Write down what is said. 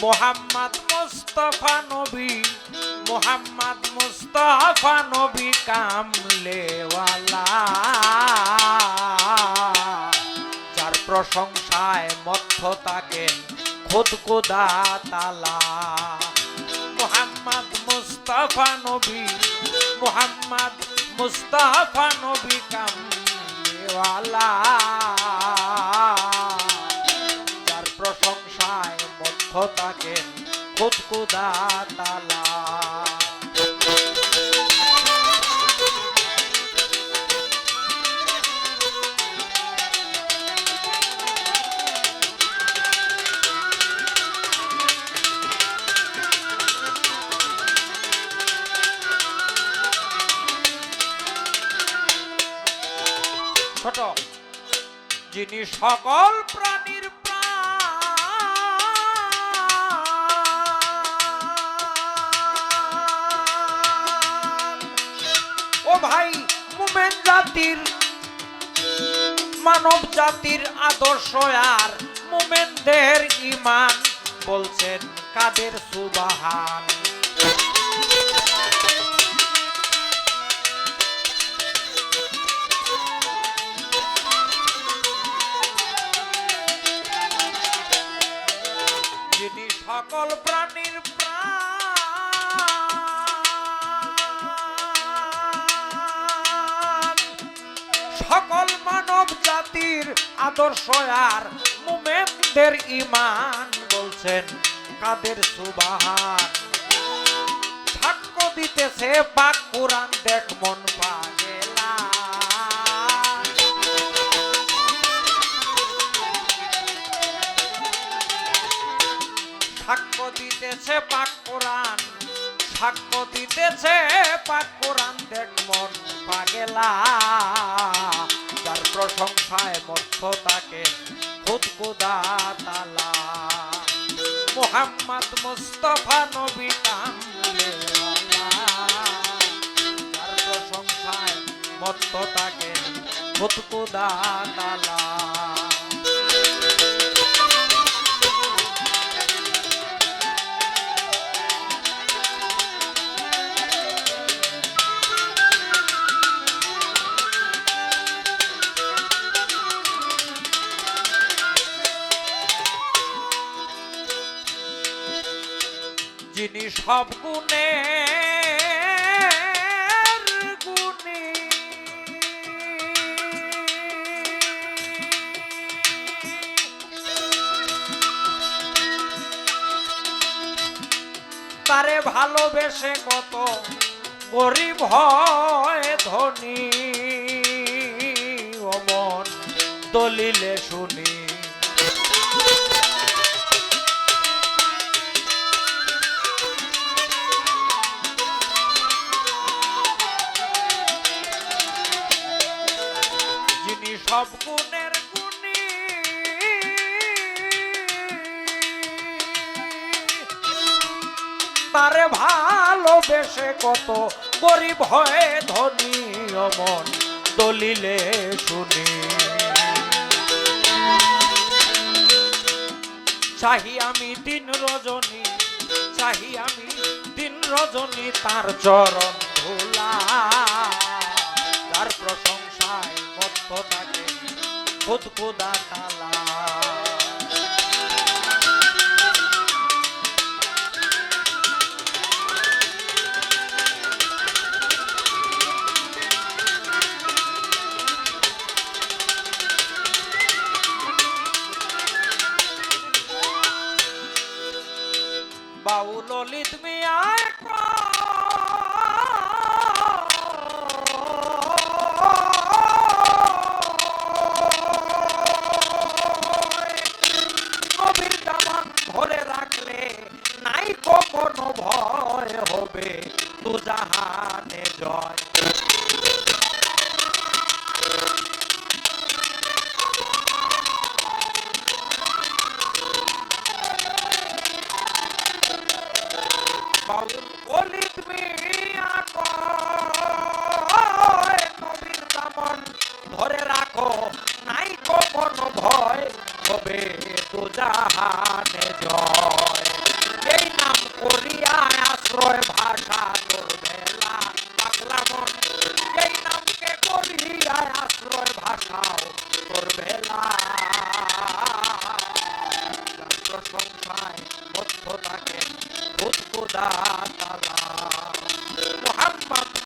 মোহাম্মদ মুস্তফা নবী, মোহাম্মদ মুস্তফা নবী কামলেওয়ালা। যার প্রশংসায় মধ্য থাকেন খুদ কোদা তালা। মোহাম্মদ মুস্তফা নবী, মোহাম্মদ মুস্তফা নবী কামলেওয়ালা। থাকেন খুদ কোদা তালা। ছোট যিনি সকল প্রাণ ভাই, মুমেন জাতির, মানব জাতির আদর্শ আর মুমেনদের ইমান বলছেন কাদের সুবাহান। যিনি সকল প্রাণীর প্রাণ জাতির আদর্শ আর মুমেনদের ইমান বলছেন কাদের সুবাহান। সাক্ষ্য দিতেছে পাক কোরআন দেখ মন পাগেলা সাক্ষ্য দিতেছে পাক কোরআন, সাক্ষ্য দিতেছে পাক কোরআন দেখ মন পাগেলা প্রশংসায় মধ্য তাকে খুদ তালা। মোহাম্মদ মুস্তফা নবী যার প্রশংসায় মধ্য তাকে খুদ তালা। যিনি সব গুণে। তারে ভালোবেসে কত গরিব হয় ধনী। অমন দলিলে শুনি সব গুণের গুণী। তারে ভালোবেসে কত গরিব হয়ে ধনী অমন দলিলে শুনি। চাহি আমি দিন রজনী, চাহি আমি দিন রজনী তার চরণ ধুলা। তার প্রশংসায় মত্ত থাকে খুদ খুদা তালা বাউ ললিত মিয়া নাই কখনো ভয় হবে? তু জাহানে জয় অলিত মিয়া কয়, নবীর দামন ধরে রাখো। নাই কখনো ভয় হবে? তো জাহানে জয়। আশ্রয় ভাষা দুর্বেলা বেলা পাগলা মন এই নামকে করিয়া আশ্রয় ভাষাও দুর্বেলা বেলা প্রশংসায় মধ্য থাকে ভূত তালা মোহাম্মদ